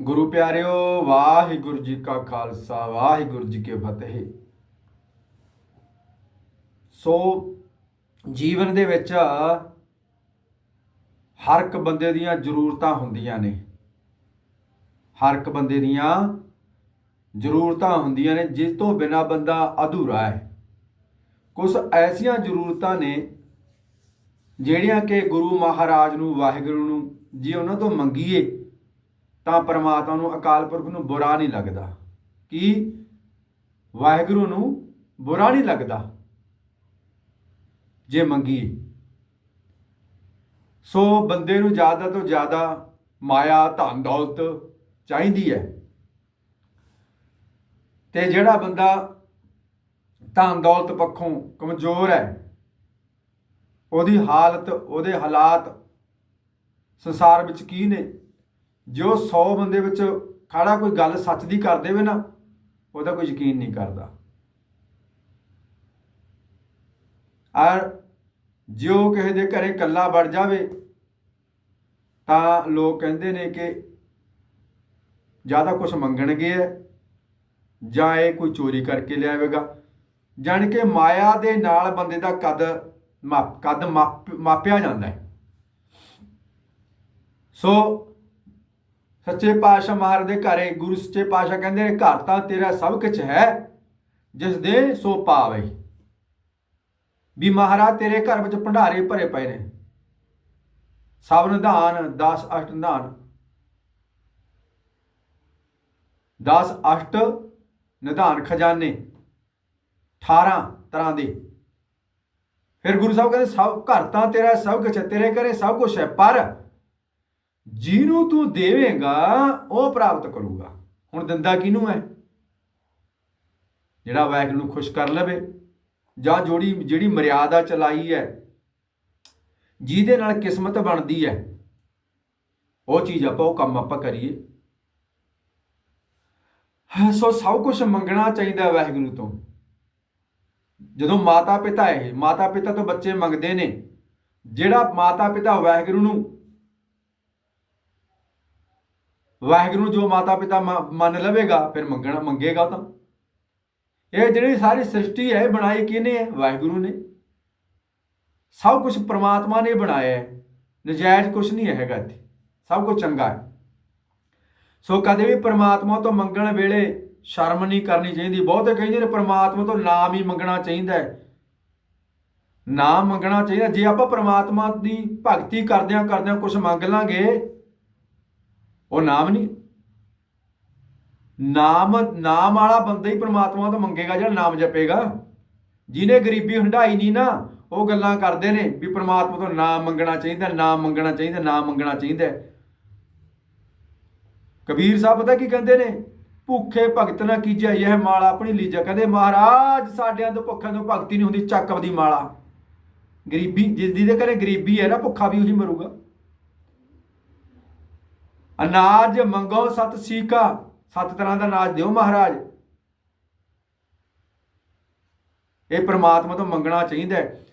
ਗੁਰੂ ਪਿਆਰਿਓ, ਵਾਹਿਗੁਰੂ ਜੀ ਕਾ ਖਾਲਸਾ, ਵਾਹਿਗੁਰੂ ਜੀ ਕੀ ਫਤਿਹ। ਸੋ ਜੀਵਨ ਦੇ ਵਿੱਚ ਹਰ ਇੱਕ ਬੰਦੇ ਦੀਆਂ ਜ਼ਰੂਰਤਾਂ ਹੁੰਦੀਆਂ ਨੇ। ਹਰ ਇੱਕ ਬੰਦੇ ਦੀਆਂ ਜ਼ਰੂਰਤਾਂ ਹੁੰਦੀਆਂ ਨੇ, ਜਿਸ ਤੋਂ ਬਿਨਾ ਬੰਦਾ ਅਧੂਰਾ ਹੈ। ਕੁਝ ਐਸੀਆਂ ਜ਼ਰੂਰਤਾਂ ਨੇ, ਜਿਹੜੀਆਂ ਕਿ ਗੁਰੂ ਮਹਾਰਾਜ ਨੂੰ, ਵਾਹਿਗੁਰੂ ਨੂੰ ਜੇ ਉਹਨਾਂ ਤੋਂ ਮੰਗੀਏ। ਤਾਂ ਪਰਮਾਤਮਾ ਨੂੰ ਅਕਾਲ ਪੁਰਖ ਨੂੰ ਬੁਰਾ ਨਹੀਂ ਲੱਗਦਾ। ਕਿ? ਵਾਹਿਗੁਰੂ ਨੂੰ ਬੁਰਾ ਨਹੀਂ ਲੱਗਦਾ? ਜੇ ਮੰਗੀਏ। ਸੋ ਬੰਦੇ ਨੂੰ ਜ਼ਿਆਦਾ ਤੋਂ ਜ਼ਿਆਦਾ ਮਾਇਆ, ਧਨ, ਦੌਲਤ ਚਾਹੀਦੀ ਹੈ। ਤੇ ਜਿਹੜਾ ਬੰਦਾ ਧਨ, ਦੌਲਤ ਪੱਖੋਂ ਕਮਜ਼ੋਰ ਹੈ, ਉਹਦੀ ਹਾਲਤ, ਉਹਦੇ ਹਾਲਾਤ ਸੰਸਾਰ ਵਿੱਚ ਕੀ ਨੇ? ਜੋ 100 ਬੰਦੇ ਵਿੱਚ ਖੜਾ ਕੋਈ ਗੱਲ ਸੱਚ ਦੀ ਕਰ ਦੇਵੇ ਨਾ, ਉਹਦਾ ਕੋਈ ਯਕੀਨ ਨਹੀਂ ਕਰਦਾ। ਔਰ ਜੋ ਕਿਸੇ ਦੇ ਘਰੇ ਕੱਲਾ ਵੜ ਜਾਵੇ, ਤਾਂ ਲੋਕ ਕਹਿੰਦੇ ਨੇ ਕਿ ਜ਼ਿਆਦਾ ਕੁਝ ਮੰਗਣਗੇ ਹੈ ਜਾਂ ਇਹ ਕੋਈ ਚੋਰੀ ਕਰਕੇ ਲਿਆਵੇਗਾ। ਜਾਣ ਕੇ ਮਾਇਆ ਦੇ ਨਾਲ ਬੰਦੇ ਦਾ ਕਦ ਮਾਪ ਕਦ ਮਾਪ- ਮਾਪਿਆ ਜਾਂਦਾ ਹੈ। ਸੋ ਸੱਚੇ ਪਾਤਸ਼ਾਹ ਮਹਾਰਾਜ ਦੇ ਘਰੇ, ਗੁਰੂ ਸੱਚੇ ਪਾਤਸ਼ਾਹ ਕਹਿੰਦੇ ਨੇ, ਘਰ ਤਾਂ ਤੇਰਾ ਸਭ ਕੁਝ ਹੈ, ਜਿਸ ਦੇ ਸੋ ਪਾਵੇ ਵੀ ਮਹਾਰਾਜ ਤੇਰੇ ਘਰ ਵਿੱਚ ਭੰਡਾਰੇ ਭਰੇ ਪਏ ਨੇ। ਸਭ ਨਿਧਾਨ 10 ਅਸ਼ਟ ਨਿਧਾਨ। 10 ਅਸ਼ਟ ਨਿਧਾਨ ਖਜ਼ਾਨੇ 18 ਤਰ੍ਹਾਂ ਦੇ। ਫਿਰ ਗੁਰੂ ਸਾਹਿਬ ਕਹਿੰਦੇ, ਸਭ ਘਰ ਤਾਂ ਤੇਰਾ ਸਭ ਕੁਝ ਹੈ, ਤੇਰੇ ਘਰੇ ਸਭ ਕੁਝ ਹੈ, ਪਰ ਜਿਹਨੂੰ ਤੂੰ ਦੇਵੇਂਗਾ, ਉਹ ਪ੍ਰਾਪਤ ਕਰੂਗਾ। ਹੁਣ ਦਿੰਦਾ ਕਿਹਨੂੰ ਹੈ? ਜਿਹੜਾ ਵਾਹਿਗੁਰੂ ਨੂੰ ਖੁਸ਼ ਕਰ ਲਵੇ, ਜਾਂ ਜੋੜੀ, ਜਿਹੜੀ ਮਰਿਆਦਾ ਚਲਾਈ ਹੈ, ਜਿਹਦੇ ਨਾਲ ਕਿਸਮਤ ਬਣਦੀ ਹੈ, ਉਹ ਚੀਜ਼ ਆਪਾਂ, ਉਹ ਕੰਮ ਆਪਾਂ ਕਰੀਏ। ਸੋ ਸਭ ਕੁਝ ਮੰਗਣਾ ਚਾਹੀਦਾ ਵਾਹਿਗੁਰੂ ਤੋਂ। ਜਦੋਂ ਮਾਤਾ ਪਿਤਾ ਹੈ ਮਾਤਾ ਪਿਤਾ ਤੋਂ ਬੱਚੇ ਮੰਗਦੇ ਨੇ, ਜਿਹੜਾ ਮਾਤਾ ਪਿਤਾ ਵਾਹਿਗੁਰੂ ਨੂੰ ਵਾਹਿਗੁਰੂ ਜੋ ਮਾਤਾ ਪਿਤਾ ਮੰਨ ਲਵੇਗਾ, ਫਿਰ ਮੰਗਣਾ, ਮੰਗੇਗਾ ਤਾਂ। ਇਹ ਜਿਹੜੀ ਸਾਰੀ ਸ੍ਰਿਸ਼ਟੀ ਹੈ, ਇਹ ਬਣਾਈ ਕਿਹਨੇ ਹੈ? ਵਾਹਿਗੁਰੂ ਨੇ। ਸਭ ਕੁਝ ਪ੍ਰਮਾਤਮਾ ਨੇ ਬਣਾਇਆ ਹੈ। ਨਜਾਇਜ਼ ਕੁਝ ਨਹੀਂ ਹੈਗਾ ਇੱਥੇ। ਸਭ ਕੁਝ ਚੰਗਾ ਹੈ। ਸੋ ਕਦੇ ਵੀ ਪ੍ਰਮਾਤਮਾ ਤੋਂ ਮੰਗਣ ਵੇਲੇ ਸ਼ਰਮ ਨਹੀਂ ਕਰਨੀ ਚਾਹੀਦੀ। ਬਹੁਤੇ ਕਹਿੰਦੇ ਨੇ ਪ੍ਰਮਾਤਮਾ ਤੋਂ ਨਾਮ ਹੀ ਮੰਗਣਾ ਚਾਹੀਦਾ ਹੈ। ਨਾਮ ਮੰਗਣਾ ਚਾਹੀਦਾ। ਜੇ ਆਪਾਂ ਪ੍ਰਮਾਤਮਾ ਦੀ ਭਗਤੀ ਕਰਦਿਆਂ ਕਰਦਿਆਂ ਕੁਝ ਮੰਗ ਲਾਂਗੇ ਉਹ ਨਾਮ ਨਹੀਂ। ਨਾਮ ਨਾਮ ਵਾਲਾ ਬੰਦਾ ਹੀ ਪ੍ਰਮਾਤਮਾ ਤੋਂ ਮੰਗੇਗਾ ਜਿਹੜਾ ਨਾਮ ਜਪੇਗਾ। ਜਿਹਨੇ ਗਰੀਬੀ ਹੰਡਾਈ ਨਹੀਂ ਨਾ, ਉਹ ਗੱਲਾਂ ਕਰਦੇ ਨੇ ਵੀ ਪ੍ਰਮਾਤਮਾ ਤੋਂ ਨਾਮ ਮੰਗਣਾ ਚਾਹੀਦਾ, ਨਾਮ ਮੰਗਣਾ ਚਾਹੀਦਾ, ਨਾਮ ਮੰਗਣਾ ਚਾਹੀਦਾ ਕਬੀਰ ਸਾਹਿਬ ਪਤਾ ਕੀ ਕਹਿੰਦੇ ਨੇ? ਭੁੱਖੇ ਭਗਤ ਨਾ ਕੀਜੈ ਇਹ ਮਾਲਾ ਆਪਣੀ ਲੀਜਾ। ਕਹਿੰਦੇ ਮਹਾਰਾਜ, ਸਾਡਿਆਂ ਤੋਂ ਭੁੱਖਾਂ ਤੋਂ ਭਗਤੀ ਨਹੀਂ ਹੁੰਦੀ, ਚੱਕ ਦੀ ਮਾਲਾ। ਗਰੀਬੀ, ਜਿਸ ਦੀ ਦੇ ਘਰੇ ਗਰੀਬੀ ਹੈ ਨਾ, ਭੁੱਖਾ ਵੀ ਉਹੀ ਮਰੂਗਾ। ਅਨਾਜ ਮੰਗੋ ਸਤ ਸੀਕਾ। ਸੱਤ ਤਰ੍ਹਾਂ ਦਾ ਅਨਾਜ ਦਿਓ ਮਹਾਰਾਜ। ਇਹ ਪ੍ਰਮਾਤਮਾ ਤੋਂ ਮੰਗਣਾ ਚਾਹੀਦਾ ਹੈ।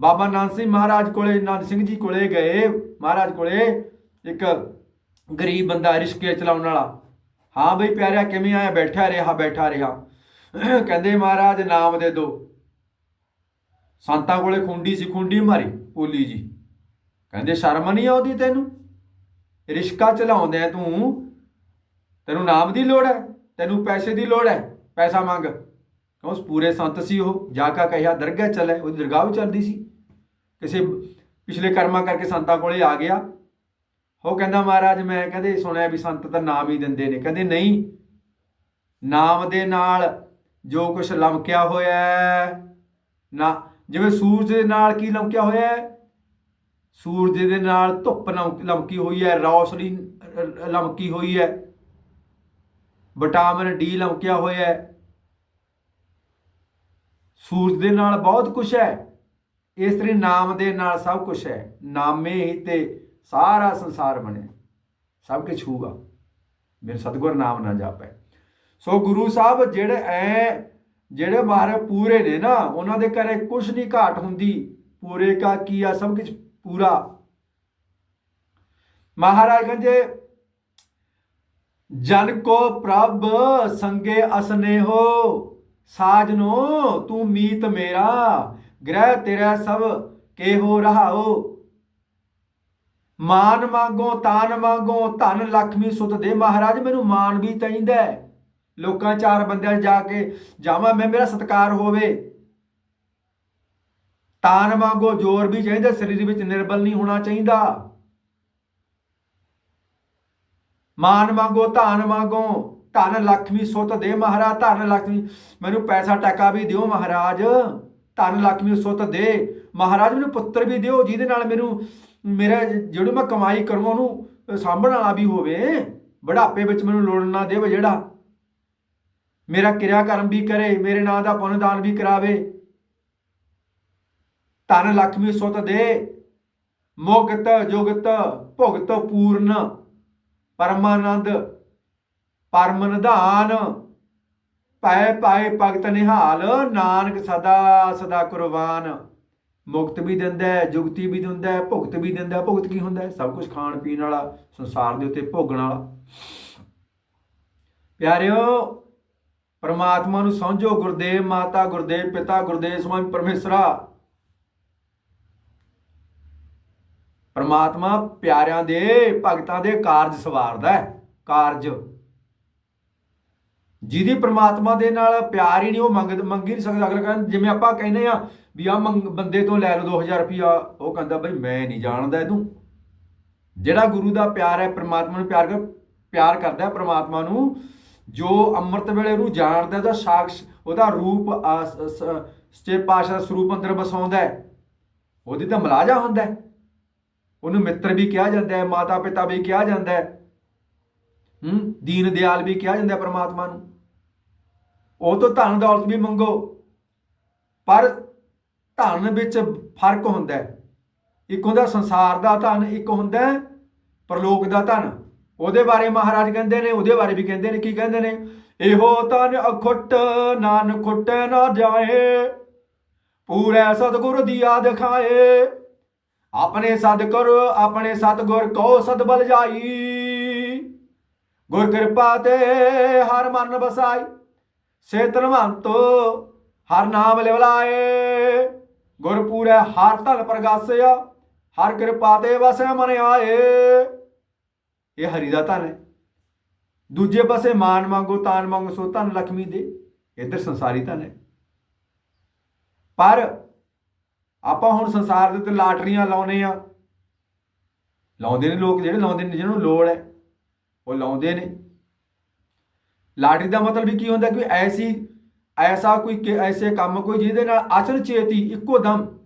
ਬਾਬਾ ਨਾਨਕ ਸਿੰਘ ਮਹਾਰਾਜ ਕੋਲੇ, ਨੰਦ ਸਿੰਘ ਜੀ ਕੋਲੇ ਗਏ। ਮਹਾਰਾਜ ਕੋਲੇ ਇੱਕ ਗਰੀਬ ਬੰਦਾ ਰਿਸ਼ਕੇ ਚਲਾਉਣ ਵਾਲਾ। ਹਾਂ ਬਈ ਪਿਆਰਿਆ, ਕਿਵੇਂ ਆਇਆ? ਬੈਠਾ ਰਿਹਾ ਬੈਠਾ ਰਿਹਾ। ਕਹਿੰਦੇ ਮਹਾਰਾਜ, ਨਾਮ ਦੇ ਦੋ ਸੰਤਾਂ ਕੋਲੇ ਖੁੰਡੀ ਸੀ, ਖੁੰਡੀ ਮਾਰੀ ਪੋਲੀ ਜੀ। ਕਹਿੰਦੇ ਸ਼ਰਮ ਨਹੀਂ ਆਉਂਦੀ ਤੈਨੂੰ? ਰਿਸ਼ਕਾ ਚਲਾਉਂਦੇ ਆ ਤੂੰ, ਤੈਨੂੰ ਨਾਮ ਦੀ ਲੋੜ ਹੈ, ਤੈਨੂੰ ਪੈਸੇ ਦੀ ਲੋੜ ਹੈ, ਪੈਸਾ ਮੰਗ। ਕਿਉਂ? ਉਸ ਪੂਰੇ ਸੰਤ ਸੀ ਉਹ, ਜਾ ਕਾ ਕਹਿਆ ਦਰਗਾਹ ਚਲੇ, ਉਹਦੀ ਦਰਗਾਹ ਵੀ ਚੱਲਦੀ ਸੀ। ਕਿਸੇ ਪਿਛਲੇ ਕਰਮਾਂ ਕਰਕੇ ਸੰਤਾਂ ਕੋਲੇ ਆ ਗਿਆ। ਉਹ ਕਹਿੰਦਾ, ਮਹਾਰਾਜ, ਮੈਂ ਕਹਿੰਦੇ ਸੁਣਿਆ ਵੀ ਸੰਤ ਤਾਂ ਨਾਮ ਹੀ ਦਿੰਦੇ ਨੇ। ਕਹਿੰਦੇ, ਨਹੀਂ। ਨਾਮ ਦੇ ਨਾਲ ਜੋ ਕੁਝ ਲਮਕਿਆ ਹੋਇਆ ਨਾ, ਜਿਵੇਂ ਸੂਰਜ ਦੇ ਨਾਲ ਕੀ ਲਮਕਿਆ ਹੋਇਆ ਹੈ? ਸੂਰਜ ਦੇ ਨਾਲ ਧੁੱਪ ਲਮ- ਲਮਕੀ ਹੋਈ ਹੈ, ਰੌਸ਼ਨੀ ਲਮਕੀ ਹੋਈ ਹੈ। ਵਿਟਾਮਿਨ ਡੀ ਲਮਕਿਆ ਹੋਇਆ ਹੈ। ਸੂਰਜ ਦੇ ਨਾਲ ਬਹੁਤ ਕੁਝ ਹੈ। ਇਸ ਤਰੀ ਨਾਮ ਦੇ ਨਾਲ ਸਭ ਕੁਝ ਹੈ। ਨਾਮੇ ਹੀ ਤੇ ਸਾਰਾ ਸੰਸਾਰ ਬਣਿਆ। ਸਭ ਕੁਝ ਹੋਊਗਾ। ਮੇਰੇ ਸਤਿਗੁਰ ਨਾਮ ਨਾ ਜਾਪੈ। ਸੋ ਗੁਰੂ ਸਾਹਿਬ ਜਿਹੜੇ ਐ, ਜਿਹੜੇ ਮਹਾਰਾਜ ਪੂਰੇ ਨੇ ਨਾ, ਉਹਨਾਂ ਦੇ ਘਰੇ ਕੁਝ ਨਹੀਂ ਘਾਟ ਹੁੰਦੀ। ਪੂਰੇ ਕਾ ਕੀਆ ਸਭ ਕੁਝ ਪੂਰਾ। ਮਹਾਰਾਜ ਕਹਿੰਦੇ, ਜਨ ਕੋ ਪ੍ਰਭ ਸੰਗੇ ਅਸਨੇਹੋ, ਸਾਜਨੋ ਤੂੰ ਮੀਤ ਮੇਰਾ, ਗ੍ਰਹਿ ਤੇਰਾ ਸਭ ਕੇਹੋ ਰਹਾਓ ਮਾਨ ਮੰਗੋ, ਤਾਨ ਮੰਗੋ, ਧਨ ਲక్ష్ਮੀ ਸੁਤ ਦੇ। ਮਹਾਰਾਜ, ਮੈਨੂੰ ਮਾਨ ਵੀ ਚਾਹੀਦਾ ਲੋਕਾਂ ਚਾਰ ਬੰਦਿਆਂ ਜਾ ਕੇ ਜਾਵਾਂ, ਮੈਂ, ਮੇਰਾ ਸਤਕਾਰ ਹੋਵੇ। ਤਾਨ ਵਾਂਗੋ ਜ਼ੋਰ ਵੀ ਚਾਹੀਦਾ, ਸਰੀਰ ਵਿੱਚ ਨਿਰਬਲ ਨਹੀਂ ਹੋਣਾ ਚਾਹੀਦਾ। ਮਾਨ ਵਾਂਗੋ, ਧਾਨ ਵਾਂਗੋ, ਧਨ ਲక్ష్ਮੀ ਸੁੱਤ ਦੇ ਮਹਾਰਾਜ, ਧਨ ਲక్ష్ਮੀ ਮੈਨੂੰ ਪੈਸਾ ਟਕਾ ਵੀ ਦਿਓ ਮਹਾਰਾਜ, ਧਨ ਲక్ష్ਮੀ ਸੁੱਤ ਦੇ। ਮਹਾਰਾਜ, ਮੈਨੂੰ ਪੁੱਤਰ ਵੀ ਦਿਓ, ਜਿਹਦੇ ਨਾਲ ਮੈਨੂੰ, ਮੇਰਾ ਜਿਹੜੀ ਮੈਂ ਕਮਾਈ ਕਰੂੰਗਾ ਉਹਨੂੰ ਸਾਂਭਣ ਵਾਲਾ ਵੀ ਹੋਵੇ। ਬੁਢਾਪੇ ਵਿੱਚ ਮੈਨੂੰ ਲੋੜ ਨਾ ਦੇਵੇ ਜਿਹੜਾ ਮੇਰਾ ਕਿਰਿਆ ਕਰਮ ਵੀ ਕਰੇ, ਮੇਰੇ ਨਾਂ ਦਾ ਪੁੰਨ ਦਾਨ ਵੀ ਕਰਾਵੇ। ਧਨ ਲక్ష్ਮੀ ਸੁਤ ਦੇ ਮੁਕਤ ਜੁਗਤ ਭੁਗਤ ਪੂਰਨ, ਪਰਮਾਨੰਦ, ਪਰਮ ਨਿਧਾਨ ਪੈ ਪਾਏ ਭਗਤ ਨਿਹਾਲ, ਨਾਨਕ ਸਦਾ ਸਦਾ ਕੁਰਬਾਨ। ਮੁਕਤ ਵੀ ਦਿੰਦਾ ਹੈ ਜੁਗਤੀ ਵੀ ਦਿੰਦਾ ਹੈ ਭੁਗਤ ਵੀ ਦਿੰਦਾ ਹੈ ਭੁਗਤ ਕੀ ਹੁੰਦਾ? ਹੈ ਸਭ ਕੁਝ ਖਾਣ ਪੀਣ ਵਾਲਾ, ਸੰਸਾਰ ਦੇ ਉੱਤੇ ਭੋਗਣ ਵਾਲਾ। ਪਿਆਰਿਓ, ਪਰਮਾਤਮਾ ਨੂੰ ਸਮਝੋ, ਗੁਰਦੇਵ ਮਾਤਾ, ਗੁਰਦੇਵ ਪਿਤਾ, ਗੁਰਦੇਵ ਸਵਾਮੀ ਪਰਮੇਸ਼ਰਾ। ਪਰਮਾਤਮਾ ਪਿਆਰਿਆਂ ਦੇ ਭਗਤਾਂ ਦੇ ਕਾਰਜ ਸਵਾਰਦਾ ਹੈ ਕਾਰਜ। ਜਿਹਦੀ ਪਰਮਾਤਮਾ ਦੇ ਨਾਲ ਪਿਆਰ ਹੀ ਨਹੀਂ ਉਹ ਮੰਗ ਮੰਗੀ ਨਹੀਂ ਸਕਦਾ। ਅਗਲਾ ਕਹਿੰਦਾ ਜਿਵੇਂ ਆਪਾਂ ਕਹਿੰਦੇ ਆ ਵੀ ਆ ਬੰਦੇ ਤੋਂ ਲੈ ਲਓ 2000 ਰੁਪਿਆ ਉਹ ਕਹਿੰਦਾ ਬਈ ਮੈਂ ਨਹੀਂ ਜਾਣਦਾ ਇਹਨੂੰ। ਜਿਹੜਾ ਗੁਰੂ ਦਾ ਪਿਆਰ ਹੈ ਪਰਮਾਤਮਾ ਨੂੰ ਪਿਆਰ ਕਰ ਪਿਆਰ ਕਰਦਾ ਹੈ ਪ੍ਰਮਾਤਮਾ ਨੂੰ ਜੋ ਅੰਮ੍ਰਿਤ ਵੇਲੇ ਨੂੰ ਜਾਣਦਾ ਉਹਦਾ ਸਾਖਸ਼ ਉਹਦਾ ਰੂਪ ਆ, ਸ- ਪਾਤਸ਼ਾਹ ਸਰੂਪ ਅੰਦਰ ਵਸਾਉਂਦਾ ਹੈ ਉਹਦੀ ਤਾਂ ਮਲਾਜਾ ਹੁੰਦਾ ਹੈ। ਉਹਨੂੰ ਮਿੱਤਰ ਵੀ ਕਿਹਾ ਜਾਂਦਾ ਹੈ ਮਾਤਾ ਪਿਤਾ ਵੀ ਕਿਹਾ ਜਾਂਦਾ ਹੈ। ਹੂੰ? ਦੀਨ ਦਿਆਲ ਵੀ ਕਿਹਾ ਜਾਂਦਾ ਹੈ ਪ੍ਰਮਾਤਮਾ ਨੂੰ। ਉਹ ਤੋਂ ਧਨ ਦੌਲਤ ਵੀ ਮੰਗੋ। ਪਰ ਧਨ ਵਿੱਚ ਫ਼ਰਕ ਹੁੰਦਾ ਹੈ। ਇੱਕ ਹੁੰਦਾ ਸੰਸਾਰ ਦਾ ਧਨ, ਇੱਕ ਹੁੰਦਾ ਪ੍ਰਲੋਕ ਦਾ ਧਨ। ਉਹਦੇ ਬਾਰੇ ਮਹਾਰਾਜ ਕਹਿੰਦੇ ਨੇ, ਉਹਦੇ ਬਾਰੇ ਵੀ ਕਹਿੰਦੇ ਨੇ, ਕੀ ਕਹਿੰਦੇ ਨੇ? ਇਹੋ ਧਨ ਅਖੁੱਟ ਨਾਨ ਖੁੱਟ ਨਾ ਜਾਏ, ਪੂਰੇ ਸਤਿਗੁਰ ਦੀਆ ਦਿਖਾਏ ਆਪਣੇ ਸਤਿਗੁਰ ਆਪਣੇ ਸਤਿਗੁਰ ਕੋ ਸਤਬਲ ਜਾਈ। ਗੁਰ ਕਿਰਪਾ ਤੇ ਹਰ ਮਨ ਬਸਾਈ ਸੇ ਧਨਵੰਤੋ ਹਰ ਨਾਮ ਲਿਵਲਾਏ। ਗੁਰ ਪੂਰੇ ਹਰ ਧਨ ਪ੍ਰਗਾਸਿਆ, ਹਰ ਕਿਰਪਾ ਤੇ ਵਸੈ ਮਨ ਆਏ। ਇਹ ਹਰੀ ਦਾ ਧਨ ਹੈ। ਦੂਜੇ ਪਾਸੇ ਮਾਨ ਮੰਗੋ ਤਾਨ ਮੰਗੋ ਸੋ ਧਨ ਲਖਮੀ ਦੇ, ਇਧਰ ਸੰਸਾਰੀ ਧਨ ਹੈ। ਪਰ ਆਪਾਂ ਹੁਣ ਸੰਸਾਰ ਦੇ ਉੱਤੇ ਲਾਟਰੀਆਂ ਲਾਉਨੇ ਆ। ਲਾਉਂਦੇ ਨੇ ਲੋਕ, ਜਿਹੜੇ ਲਾਉਂਦੇ ਨੇ, ਜਿਹਨਾਂ ਨੂੰ ਲੋੜ ਹੈ, ਉਹ ਲਾਉਂਦੇ ਨੇ। ਲਾਟਰੀ ਦਾ ਮਤਲਬ ਵੀ ਕੀ ਹੁੰਦਾ ਕਿ ਐਸੀ, ਐਸਾ ਕੋਈ ਐਸੇ ਕੰਮ ਕੋਈ ਜਿਹਦੇ ਨਾਲ ਅਚਲ ਚੇਤੀ ਇੱਕੋ ਦਮ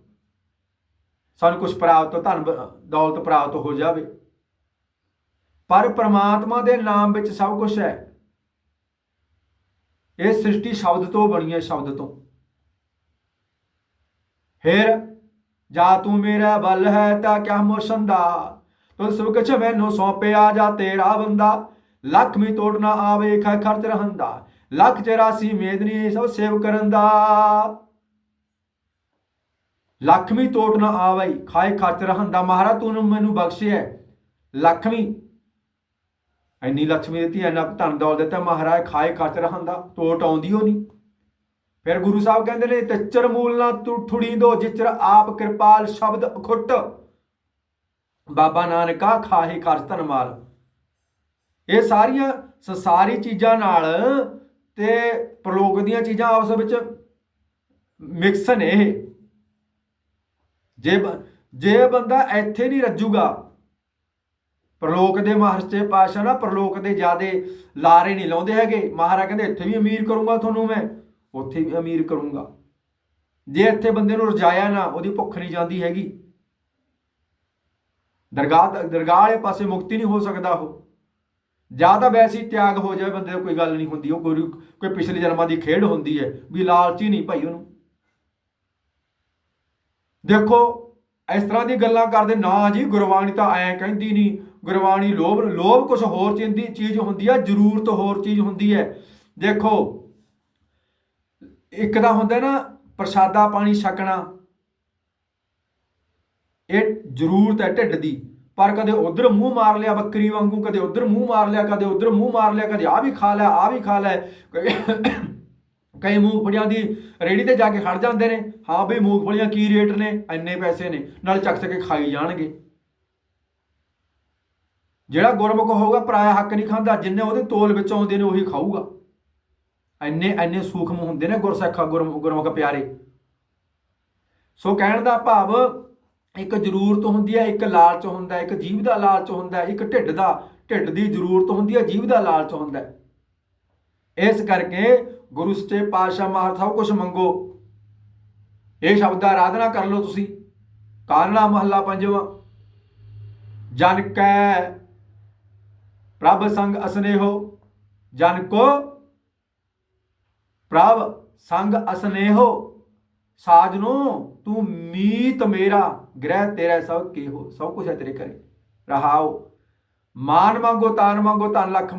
ਸਾਨੂੰ ਕੁਝ ਪ੍ਰਾਪਤ, ਧਨ, ਦੌਲਤ ਪ੍ਰਾਪਤ ਹੋ ਜਾਵੇ। ਪਰ ਪ੍ਰਮਾਤਮਾ ਦੇ ਨਾਮ ਵਿੱਚ ਸਭ ਕੁਝ ਹੈ। ਇਹ ਸ੍ਰਿਸ਼ਟੀ ਸ਼ਬਦ ਤੋਂ ਬਣੀ ਹੈ, ਸ਼ਬਦ ਤੋਂ। ਫਿਰ ਜਾ ਤੂੰ ਮੇਰਾ ਬਲ ਹੈ ਤਾਂ ਕਿਆ ਮੋਸੰਦਾ? ਤੁਲ ਸਭ ਕਛ ਮੈਨੂੰ ਸੌਂਪਿਆ ਜਾ ਤੇਰਾ ਬੰਦਾ। ਲੱਖ ਮੀ ਤੋੜ ਨਾ ਆਵੇ, ਖੈ ਖਰਚ ਰਹੰਦਾ। ਲੱਖ 84 ਮੇਦਨੀ ਸਭ ਸੇਵ ਕਰਨ ਦਾ ਲਖਮੀ ਤੋਟ ਨਾ ਆਵੇ ਖਾਏ ਖਰਚ ਰਹੰਦਾ। ਮਹਾਰਾ ਤੂੰ ਮੈਨੂੰ ਬਖਸ਼ਿਆ ਲਖਮੀ ਐਨੀ ਲక్ష్ਮੀ ਦਿੱਤੀ ਐਨਾ ਧਨ ਦੌਲ ਦਿੱਤਾ। ਮਹਾਰਾਜ ਖਾਏ ਖਰਚ ਰਹੰਦਾ। ਤੋਟ ਆਉਂਦੀ ਹੋ ਨਹੀਂ ਫਿਰ ਗੁਰੂ ਸਾਹਿਬ ਕਹਿੰਦੇ ਨੇ, ਤਚਰ ਮੂਲ ਨਾ ਤੂੰ ਥੁੜੀ ਦੋ, ਜਿਚਰ ਆਪ ਕਿਰਪਾਲ ਸ਼ਬਦ ਅਖੁੱਟ। ਬਾਬਾ ਨਾਨਕਾ ਖਾਹੀ ਖਰਚ ਧਨ ਮਾਲ ਇਹ ਸਾਰੀਆਂ ਸੰਸਾਰੀ ਚੀਜ਼ਾਂ ਨਾਲ ਤੇ ਪ੍ਰਲੋਕ ਦੀਆਂ ਚੀਜ਼ਾਂ ਆਪਸ ਵਿੱਚ ਮਿਕਸ ਨੇ ਇਹ। ਜੇ ਜੇ ਬੰਦਾ ਇੱਥੇ ਨਹੀਂ ਰੱਜੂਗਾ, ਪ੍ਰਲੋਕ ਦੇ ਮਹਾਰਾਜੇ ਪਾਸ਼ਾ ਨਾ ਪ੍ਰਲੋਕ ਦੇ ਜਿਆਦੇ ਲਾਰੇ ਨਹੀਂ ਲਾਉਂਦੇ ਹੈਗੇ। ਮਹਾਰਾਜ ਕਹਿੰਦੇ, ਇੱਥੇ ਵੀ ਅਮੀਰ ਕਰੂੰਗਾ ਤੁਹਾਨੂੰ ਮੈਂ। ਉੱਥੇ ਵੀ ਅਮੀਰ ਕਰੂੰਗਾ। ਜੇ ਇੱਥੇ ਬੰਦੇ ਨੂੰ ਰਜਾਇਆ ਨਾ, ਉਹਦੀ ਭੁੱਖ ਨਹੀਂ ਜਾਂਦੀ ਹੈਗੀ। ਦਰਗਾਹ ਦਰਗਾਹ ਵਾਲੇ ਪਾਸੇ ਮੁਕਤੀ ਨਹੀਂ ਹੋ ਸਕਦਾ ਉਹ। ਜਾਂ ਤਾਂ ਵੈਸੇ ਹੀ ਤਿਆਗ ਹੋ ਜਾਵੇ ਬੰਦੇ ਦਾ, ਕੋਈ ਗੱਲ ਨਹੀਂ ਹੁੰਦੀ। ਉਹ ਗੁਰੂ ਕੋਈ ਪਿਛਲੇ ਜਨਮਾਂ ਦੀ ਖੇਡ ਹੁੰਦੀ ਹੈ, ਵੀ ਲਾਲਚੀ ਨਹੀਂ ਭਾਈ ਉਹਨੂੰ। ਦੇਖੋ, ਇਸ ਤਰ੍ਹਾਂ ਦੀ ਗੱਲਾਂ ਕਰਦੇ, ਨਾ ਜੀ, ਗੁਰਬਾਣੀ ਤਾਂ ਐਂ ਕਹਿੰਦੀ ਨਹੀਂ ਗੁਰਬਾਣੀ ਲੋਭ ਲੋਭ ਕੁਝ ਹੋਰ ਚੀਂਦੀ ਚੀਜ਼ ਹੁੰਦੀ ਹੈ ਜ਼ਰੂਰਤ ਹੋਰ ਚੀਜ਼ ਹੁੰਦੀ ਹੈ। ਦੇਖੋ ਇੱਕ ਤਾਂ ਹੁੰਦਾ ਨਾ, ਪ੍ਰਸ਼ਾਦਾ ਪਾਣੀ ਛਕਣਾ, ਇਹ ਜ਼ਰੂਰਤ ਹੈ ਢਿੱਡ ਦੀ। ਪਰ ਕਦੇ ਉਧਰ ਮੂੰਹ ਮਾਰ ਲਿਆ ਬੱਕਰੀ ਵਾਂਗੂ, ਕਦੇ ਉਧਰ ਮੂੰਹ ਮਾਰ ਲਿਆ, ਕਦੇ ਉਧਰ ਮੂੰਹ ਮਾਰ ਲਿਆ, ਕਦੇ ਆ ਵੀ ਖਾ ਲਿਆ ਆ ਵੀ ਖਾ ਲਿਆ ਕਈ ਮੂੰਗਫਲੀਆਂ ਦੀ ਰੇੜੀ ਤੇ ਜਾ ਕੇ ਖੜ ਜਾਂਦੇ ਨੇ। ਹਾਂ ਬਈ, ਮੂੰਗਫਲੀਆਂ ਕੀ ਰੇਟ ਨੇ? ਇੰਨੇ ਪੈਸੇ ਨੇ। ਨਾਲ ਚੱਕ ਚੱਕ ਕੇ ਖਾਈ ਜਾਣਗੇ। ਜਿਹੜਾ ਗੁਰਮੁਖ ਹੋਊਗਾ, ਪਰਾਇਆ ਹੱਕ ਨਹੀਂ ਖਾਂਦਾ। ਜਿੰਨੇ ਉਹਦੇ ਤੋਲ ਵਿੱਚ ਆਉਂਦੇ ਨੇ, ਉਹੀ ਖਾਊਗਾ। ਇੰਨੇ ਇੰਨੇ ਸੂਖਮ ਹੁੰਦੇ ਨੇ ਗੁਰਸਿੱਖਾ, ਗੁਰਮ- ਗੁਰਮੁਖ ਪਿਆਰੇ। ਸੋ ਕਹਿਣ ਦਾ ਭਾਵ, ਇੱਕ ਜ਼ਰੂਰਤ ਹੁੰਦੀ ਹੈ, ਇੱਕ ਲਾਲਚ ਹੁੰਦਾ ਇੱਕ ਜੀਵ ਦਾ ਲਾਲਚ ਹੁੰਦਾ ਇੱਕ ਢਿੱਡ ਦਾ, ਢਿੱਡ ਦੀ ਜ਼ਰੂਰਤ ਹੁੰਦੀ ਹੈ, ਜੀਵ ਦਾ ਲਾਲਚ ਹੁੰਦਾ ਇਸ ਕਰਕੇ ਗੁਰੂ ਸੱਚੇ ਪਾਤਸ਼ਾਹ ਮਹਾਰਾਜ ਸਭ ਕੁਝ ਮੰਗੋ। ਇਹ ਸ਼ਬਦ ਦਾ ਆਰਾਧਨਾ ਕਰ ਲਓ ਤੁਸੀਂ। ਕਾਰਣਾ ਮਹੱਲਾ ਪੰਜਵਾਂ। ਜਨ ਕੈ ਪ੍ਰਭ ਸੰਗ ਅਸਨੇਹੋ, ਜਨ ਕੋ ਪ੍ਰਭ ਸੰਗ ਅਸਨੇਹੋ ਸਾਜਨੋ ਤੂੰ ਮੀਤ ਮੇਰਾ, ਗ੍ਰਹਿ ਤੇਰਾ ਸਭ ਕੀ ਸਭ ਕੁਝ ਹੈ ਤੇਰੇ ਕਰੇ ਰਹਾਓ, ਮਾਨ ਮੰਗੋ ਤਾਨ ਮੰਗੋ ਧਨ ਲਖ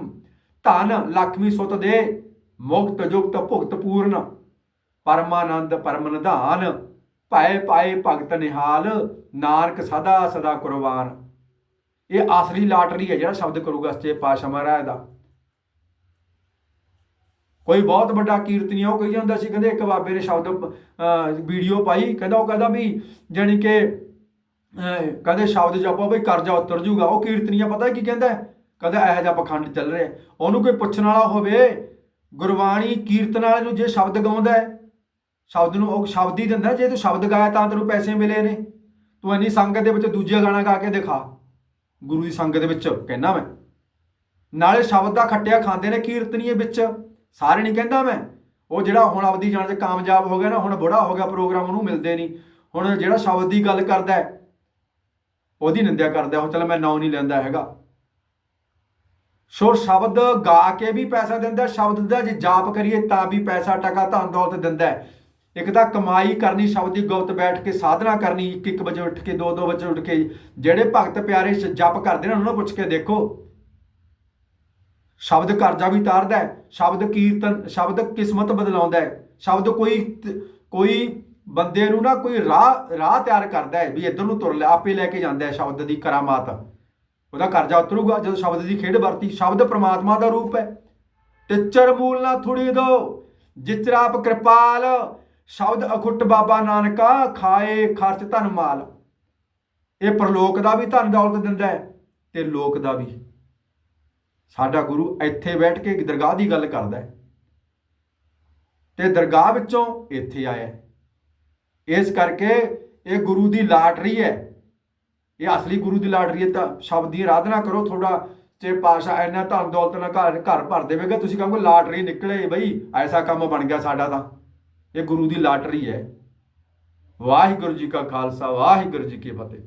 ਧਨ ਲਖਮੀ ਸੁਤ ਦੇ, ਮੁਕਤ ਜੁਗਤ ਭੁਗਤ ਪੂਰਨ। ਪਰਮਾਨੰਦ ਪਰਮ ਨਿਧਾਨ ਪਾਏ ਪਾਏ ਭਗਤ ਨਿਹਾਲ, ਨਾਨਕ ਸਦਾ ਸਦਾ ਕੁਰਬਾਨ। ਇਹ ਆਸਰੀ ਲਾਟਰੀ ਹੈ ਜਿਹੜਾ ਸ਼ਬਦ ਕਰੂਗਾ ਸੱਚੇ ਪਾਤਸ਼ਾਹ ਮਹਾਰਾਜ ਦਾ। ਕੋਈ ਬਹੁਤ ਵੱਡਾ ਕੀਰਤਨੀਆ ਉਹ ਕਹੀ ਜਾਂਦਾ ਸੀ ਕਹਿੰਦੇ ਇੱਕ ਬਾਬੇ ਨੇ ਸ਼ਬਦ ਵੀਡੀਓ ਪਾਈ ਕਹਿੰਦਾ ਉਹ ਕਹਿੰਦਾ ਵੀ ਜਾਣੀ ਕਿ ਅਹ, ਕਹਿੰਦੇ ਸ਼ਬਦ ਜਪੋ ਬਈ ਕਰਜ਼ਾ ਉਤਰ ਜੂਗਾ ਉਹ ਕੀਰਤਨੀਆ ਪਤਾ ਕੀ ਕਹਿੰਦਾ? ਹੈ? ਕਹਿੰਦਾ ਇਹੋ ਜਿਹਾ ਪਖੰਡ ਚੱਲ ਰਿਹਾ। ਉਹਨੂੰ ਕੋਈ ਪੁੱਛਣ ਵਾਲਾ ਹੋਵੇ ਗੁਰਬਾਣੀ ਕੀਰਤਨ ਵਾਲੇ ਨੂੰ ਜੇ ਸ਼ਬਦ ਗਾਉਂਦਾ ਸ਼ਬਦ ਨੂੰ ਉਹ ਸ਼ਬਦ ਹੀ ਦਿੰਦਾ ਜੇ ਤੂੰ ਸ਼ਬਦ ਗਾਇਆ ਤਾਂ ਤੈਨੂੰ ਪੈਸੇ ਮਿਲੇ ਨੇ। ਤੂੰ ਇੰਨੀ ਸੰਗਤ ਦੇ ਵਿੱਚ ਦੂਜਾ ਗਾਣਾ ਗਾ ਕੇ ਦਿਖਾ ਗੁਰੂ ਦੀ ਸੰਗਤ ਦੇ ਵਿੱਚ ਕਹਿਣਾ ਮੈਂ। ਨਾਲੇ ਸ਼ਬਦ ਦਾ ਖੱਟਿਆ ਖਾਂਦੇ ਨੇ ਕੀਰਤਨੀਏ ਵਿੱਚ। ਸਾਰੇ ਨਹੀਂ ਕਹਿੰਦਾ ਮੈਂ। ਉਹ ਜਿਹੜਾ ਹੁਣ ਆਪਦੀ ਜਾਣ 'ਚ ਕਾਮਯਾਬ ਹੋ ਗਿਆ ਨਾ, ਹੁਣ ਬੁੜਾ ਹੋ ਗਿਆ, ਪ੍ਰੋਗਰਾਮ ਉਹਨੂੰ ਮਿਲਦੇ ਨਹੀਂ। ਹੁਣ ਜਿਹੜਾ ਸ਼ਬਦ ਦੀ ਗੱਲ ਕਰਦਾ ਉਹਦੀ ਨਿੰਦਿਆ ਕਰਦਾ ਉਹ ਚਲ ਮੈਂ ਨਾਂ ਨਹੀਂ ਲੈਂਦਾ ਹੈਗਾ। ਸੋ ਸ਼ਬਦ ਗਾ ਕੇ ਵੀ ਪੈਸਾ ਦਿੰਦਾ ਸ਼ਬਦ ਦਾ ਜੇ ਜਾਪ ਕਰੀਏ ਤਾਂ ਵੀ ਪੈਸਾ ਟਕਾ ਧਨ ਦੌਲਤ ਦਿੰਦਾ ਇੱਕ ਤਾਂ ਕਮਾਈ ਕਰਨੀ, ਸ਼ਬਦ ਦੀ ਗੁਪਤ ਬੈਠ ਕੇ ਸਾਧਨਾ ਕਰਨੀ 1-1 ਵਜੇ ਉੱਠ ਕੇ 2-2 ਵਜੇ ਉੱਠ ਕੇ, ਜਿਹੜੇ ਭਗਤ ਪਿਆਰੇ ਜਪ ਕਰਦੇ ਨੇ, ਉਹਨਾਂ ਨੂੰ ਪੁੱਛ ਕੇ ਦੇਖੋ। ਸ਼ਬਦ ਕਰਜ਼ਾ ਵੀ ਤਾਰਦਾ ਹੈ, ਸ਼ਬਦ ਕੀਰਤਨ, ਸ਼ਬਦ ਕਿਸਮਤ ਬਦਲਾਉਂਦਾ ਹੈ, ਸ਼ਬਦ ਕੋਈ ਕੋਈ ਬੰਦੇ ਨੂੰ ਨਾ ਕੋਈ ਰਾਹ ਰਾਹ ਤਿਆਰ ਕਰਦਾ ਹੈ ਵੀ ਇੱਧਰ ਨੂੰ ਤੁਰ ਲੈ, ਆਪੇ ਲੈ ਕੇ ਜਾਂਦਾ ਹੈ ਸ਼ਬਦ ਦੀ ਕਰਾਮਾਤ। ਉਹਦਾ ਕਰਜ਼ਾ ਉਤਰੂਗਾ, ਜਦੋਂ ਸ਼ਬਦ ਦੀ ਖੇਡ ਵਰਤੀ, ਸ਼ਬਦ ਪ੍ਰਮਾਤਮਾ ਦਾ ਰੂਪ ਹੈ। ਟਿੱਚਰ ਮੂਲ ਨਾ ਥੁੜੀ ਦੋ ਜਿਤਰਾਪ ਕਿਰਪਾਲ, ਸ਼ਬਦ ਅਖੁੱਟ ਬਾਬਾ ਨਾਨਕਾ, ਖਾਏ ਖਰਚ ਧਨ ਮਾਲ। ਇਹ ਪ੍ਰਲੋਕ ਦਾ ਵੀ ਧਨ ਦੌਲਤ ਦਿੰਦਾ ਹੈ ਤੇ ਲੋਕ ਦਾ ਵੀ। ਸਾਡਾ ਗੁਰੂ ਇੱਥੇ ਬੈਠ ਕੇ ਦਰਗਾਹ ਦੀ ਗੱਲ ਕਰਦਾ ਹੈ। ਤੇ ਦਰਗਾਹ ਵਿੱਚੋਂ ਇੱਥੇ ਆਇਆ ਇਸ ਕਰਕੇ ਇਹ ਗੁਰੂ ਦੀ ਲਾਟਰੀ ਹੈ। ਇਹ ਅਸਲੀ ਗੁਰੂ ਦੀ ਲਾਟਰੀ ਹੈ ਤਾਂ ਸ਼ਬਦ ਦੀ ਆਰਾਧਨਾ ਕਰੋ ਥੋੜਾ ਜੇ ਪਾਸ਼ਾ ਇੰਨਾ ਧਨ ਦੌਲਤ ਨਾਲ ਘਰ ਘਰ ਭਰ ਦੇਵੇਗਾ, ਤੁਸੀਂ ਕਹੋਗੇ ਲਾਟਰੀ ਨਿਕਲੇ ਬਈ, ਐਸਾ ਕੰਮ ਬਣ ਗਿਆ ਸਾਡਾ ਤਾਂ। ਇਹ ਗੁਰੂ ਦੀ ਲਾਟਰੀ ਹੈ। ਵਾਹਿਗੁਰੂ ਜੀ ਕਾ ਖਾਲਸਾ, ਵਾਹਿਗੁਰੂ ਜੀ ਕੀ ਫਤਿਹ।